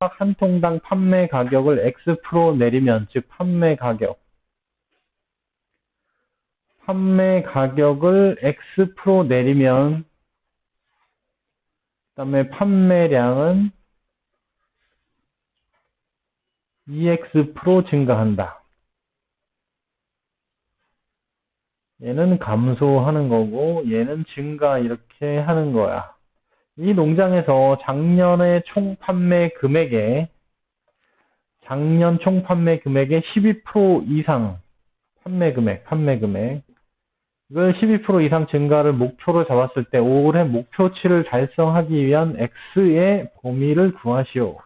한 통당 판매 가격을 X 프로 내리면, 즉, 판매 가격. 판매 가격을 X 프로 내리면, 그 다음에 판매량은 EX 프로 증가한다. 얘는 감소하는 거고, 얘는 증가 이렇게 하는 거야. 이 농장에서 작년의 총 판매 금액의 작년 총 판매 금액의 12% 이상 판매 금액, 판매 금액 이걸 12% 이상 증가를 목표로 잡았을 때 올해 목표치를 달성하기 위한 X의 범위를 구하시오.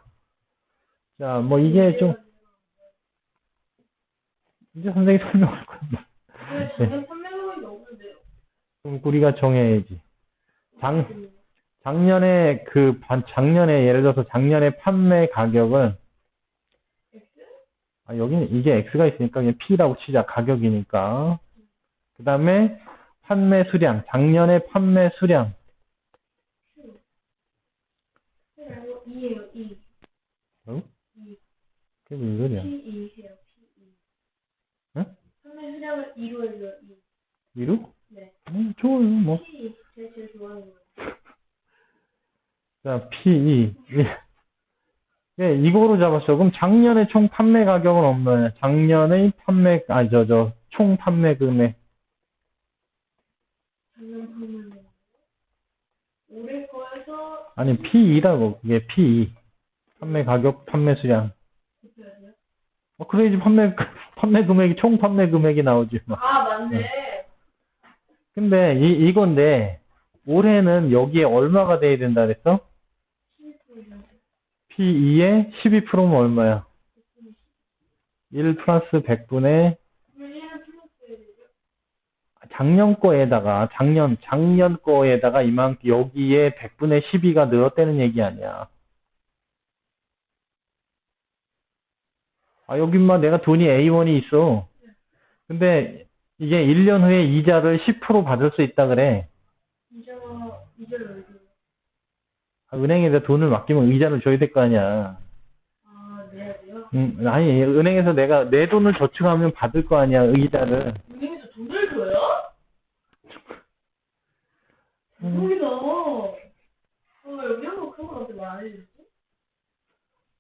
자, 뭐 이게 좀 이제 선생님이 설명할 없는데요? 그럼 우리가 정해야지. 작, 작년에 그, 반- 작년에, 예를 들어서 작년에 판매 가격은? 아, 여기는 이게 X가 있으니까 그냥 P라고 치자. 가격이니까. 그 다음에 판매 수량. 작년에 판매 수량. 2예요, 2. 어? 2. 그게 무슨 소리야? P2 해요, P2. 응? 판매 수량을 2로 해줘요, 2. 이루? 네. 음, 좋아요, 뭐. P2. 제가 제일 좋아하는 거예요. 자, P2. 예. 예, 이거로 잡았어. 그럼 작년에 총 판매 가격은 없나요? 작년의 판매, 아, 저, 저, 총 판매 금액. 작년 판매는 올해 거에서 아니, P2라고. 그게 P2. 판매 가격, 판매 수량. 어, 그래야지 판매, 판매 금액이, 총 판매 금액이 나오지. 뭐. 아, 맞네. 근데, 이, 이건데, 올해는 여기에 얼마가 돼야 된다 그랬어? 12%면 P2에 12%면 얼마야? 1 플러스 100분의 그러면 얘는 플러스 되죠? 작년 거에다가, 작년, 작년 거에다가 이만큼, 여기에 100분의 12가 늘었다는 얘기 아니야. 아, 여기 막 내가 돈이 A1이 있어. 근데 이게 1년 후에 이자를 10% 받을 수 있다 그래. 이자가, 이자를 은행에다 돈을 맡기면 이자를 줘야 될 거 아니야. 아? 음, 아니, 은행에서 내가 내 돈을 저축하면 받을 거 아니야, 이자를. 은행에서 돈을 줘요? 음. 대박이다. 아, 여기 한번 그런 거 나한테 말안 해주지?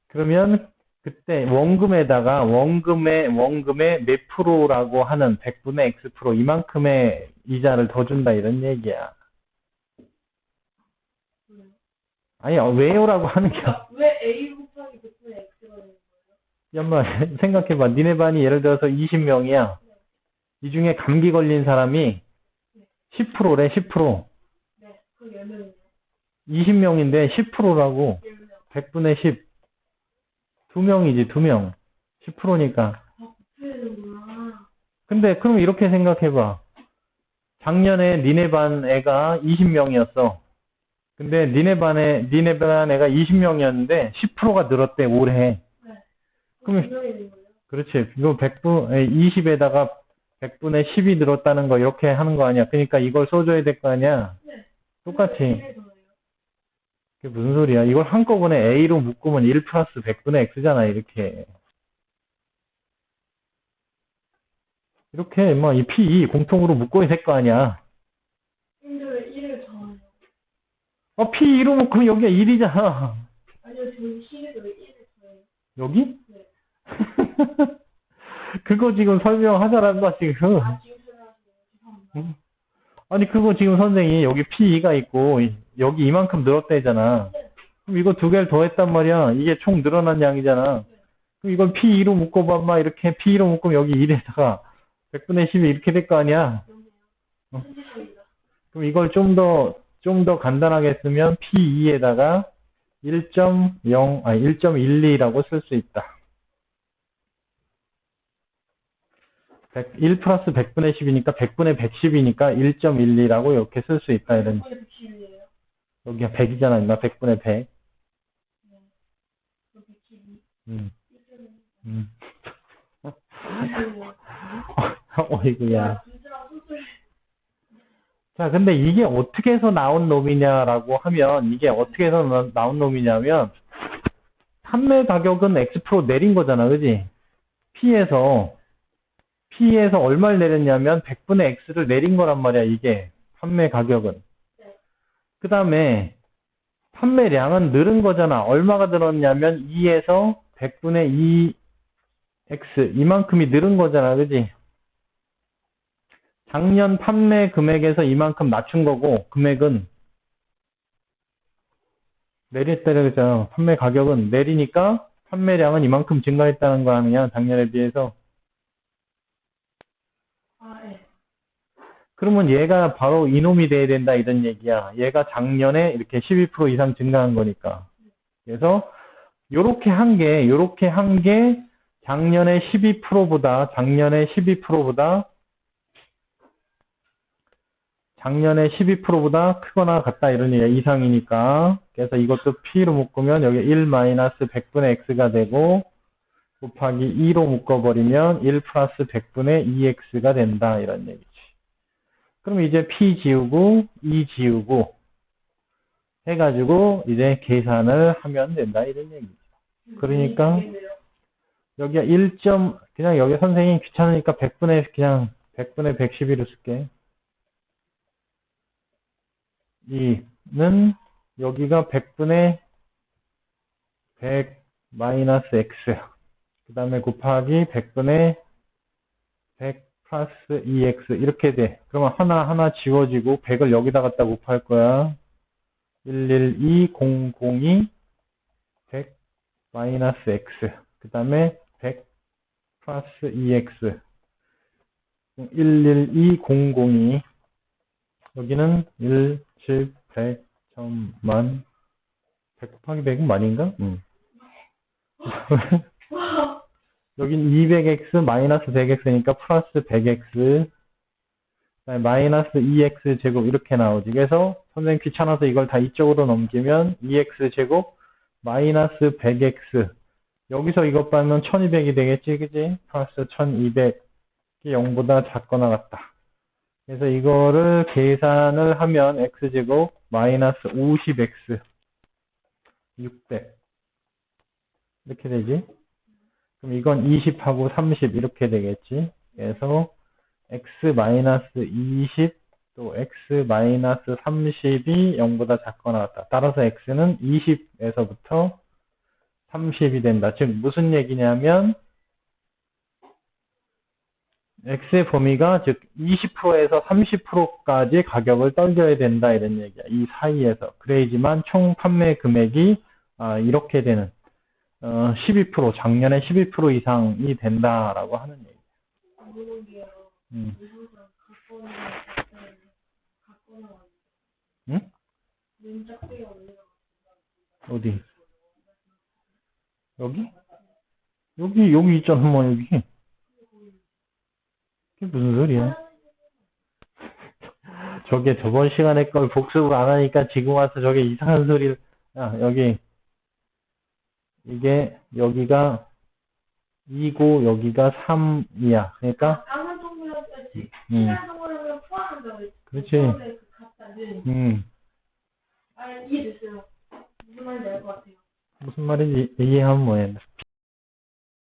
그러면 그때 원금에다가 원금의 원금의 몇 프로라고 하는 100분의 X 프로 이만큼의 이자를 더 준다 이런 얘기야. 네. 아니 어, 왜요라고 하는 게 그러니까 왜 A 곱하기 100분의 X가 되는 거예요? 엄마 생각해봐. 니네 반이 예를 들어서 20명이야. 이 중에 감기 걸린 사람이 10%래 10%. 네. 그럼 10명이요. 20명인데 10%라고 10명. 100분의 10. 두 명이지 두 명. 10%니까. 아, 곱해야 되는구나. 근데 그럼 이렇게 생각해봐. 작년에 니네 반 애가 20명이었어. 근데 니네 반에 니네 반 애가 20명이었는데 10%가 늘었대 올해. 네. 그러면- 그럼 2명이 되는 거예요? 그렇지. 이거 100분 20에다가 100분의 10이 늘었다는 거 이렇게 하는 거 아니야. 그러니까 이걸 써줘야 될 거 아니야. 네. 똑같이. 이게 더해요. 그게 무슨 소리야. 이걸 한꺼번에 A로 묶으면 1 플러스 100분의 X잖아. 이렇게. 이렇게 뭐 이 P 공통으로 묶어야 될 거 아니야. 근데 왜 1을 더해요? 어, P2로 묶으면 여기가 1이잖아. 아니요, 저희 시에서 왜 1을 더해요? 여기? 네. 그거 지금 설명하자란 거 지금. 아, 지금. 죄송합니다. 음. 아니, 그거 지금 선생이 여기 P2가 있고, 여기 이만큼 늘었다잖아. 그럼 이거 두 개를 더했단 말이야. 이게 총 늘어난 양이잖아. 그럼 이걸 P2로 묶어봐봐. 이렇게 P2로 묶으면 여기 1에다가 100분의 10이 이렇게 될 거 아니야. 어. 그럼 이걸 좀 더, 좀 더 간단하게 쓰면 P2에다가 1.0, 아니, 1.12라고 쓸 수 있다. 100, 1 플러스 100분의 10이니까 100분의 110이니까 1.12라고 이렇게 쓸 수 있다. 이런, 100분의 110이에요. 여기가 100이잖아. 임마 100분의 100. 그럼 112. 음, 1.12. 음. 어이구야. 자, 근데 이게 어떻게 해서 나온 놈이냐라고 하면, 이게 어떻게 해서 나- 나온 놈이냐면, 판매 가격은 X% 내린 거잖아, 그지? P에서, P에서 얼마를 내렸냐면 100분의 X를 내린 거란 말이야, 이게. 판매 가격은. 네. 그 다음에, 판매량은 늘은 거잖아. 얼마가 늘었냐면 2에서 100분의 2 X. 이만큼이 늘은 거잖아, 그지? 작년 판매 금액에서 이만큼 낮춘 거고, 금액은 내렸다고 그랬잖아. 판매 가격은 내리니까 판매량은 이만큼 증가했다는 거 아니냐, 작년에 비해서. 아, 예. 그러면 얘가 바로 이놈이 돼야 된다, 이런 얘기야. 얘가 작년에 이렇게 12% 이상 증가한 거니까. 그래서, 요렇게 한 게, 요렇게 한 게, 작년에 12%보다, 작년에 12%보다, 작년에 12%보다 크거나 같다, 이런 얘기야. 이상이니까. 그래서 이것도 P로 묶으면 여기 1 마이너스 100분의 X가 되고, 곱하기 2로 묶어버리면 1 플러스 100분의 2X가 된다, 이런 얘기지. 그럼 이제 P 지우고, E 지우고, 해가지고, 이제 계산을 하면 된다, 이런 얘기지. 그러니까. 여기가 1. 점, 그냥 여기 선생님 귀찮으니까 100분의, 그냥 100분의 111을 쓸게. 2는 여기가 100분의 100 마이너스 x. 그 다음에 곱하기 100분의 100 플러스 2x. 이렇게 돼. 그러면 하나하나 지워지고 100을 여기다 갖다 곱할 거야. 112002 100 마이너스 x. 그 다음에 100 플러스 2x. 112002 여기는 1, 7, 100, 1000만 100 곱하기 100은 만인가? 응. 와, 여긴 200x 마이너스 100x니까 플러스 100x 그다음에 마이너스 2x 제곱 이렇게 나오지. 그래서 선생님 귀찮아서 이걸 다 이쪽으로 넘기면 2x 제곱 마이너스 100x 여기서 이것 빼면 1200이 되겠지, 그지? 플러스 1200이 0보다 작거나 같다. 그래서 이거를 계산을 하면 x제곱 마이너스 50x 600 이렇게 되지. 그럼 이건 20하고 30 이렇게 되겠지. 그래서 x 마이너스 20 또 x 마이너스 30이 0보다 작거나 같다. 따라서 x는 20에서부터 30이 된다. 즉 무슨 얘기냐면 x의 범위가 즉 20%에서 30%까지 가격을 떨겨야 된다 이런 얘기야. 이 사이에서 그래야지만 총 판매 금액이 아, 이렇게 되는 어, 12% 작년에 12% 이상이 된다라고 하는 얘기. 모르는 게요. 음. 응? 어디? 여기? 여기 여기 있잖아, 뭐 여기. 무슨 소리야? 저게 저번 시간에 걸 복습을 안 하니까 지금 와서 저게 이상한 소리를, 야, 여기, 이게, 여기가 2고, 여기가 3이야. 그러니까, 강한 동물이랑 했지. 음, 시간 동물이랑 포함한다고 했지. 그렇지. 그. 음, 아, 이해됐어요. 무슨 말인지 알 것 같아요. 무슨 말인지 이해하면 뭐해.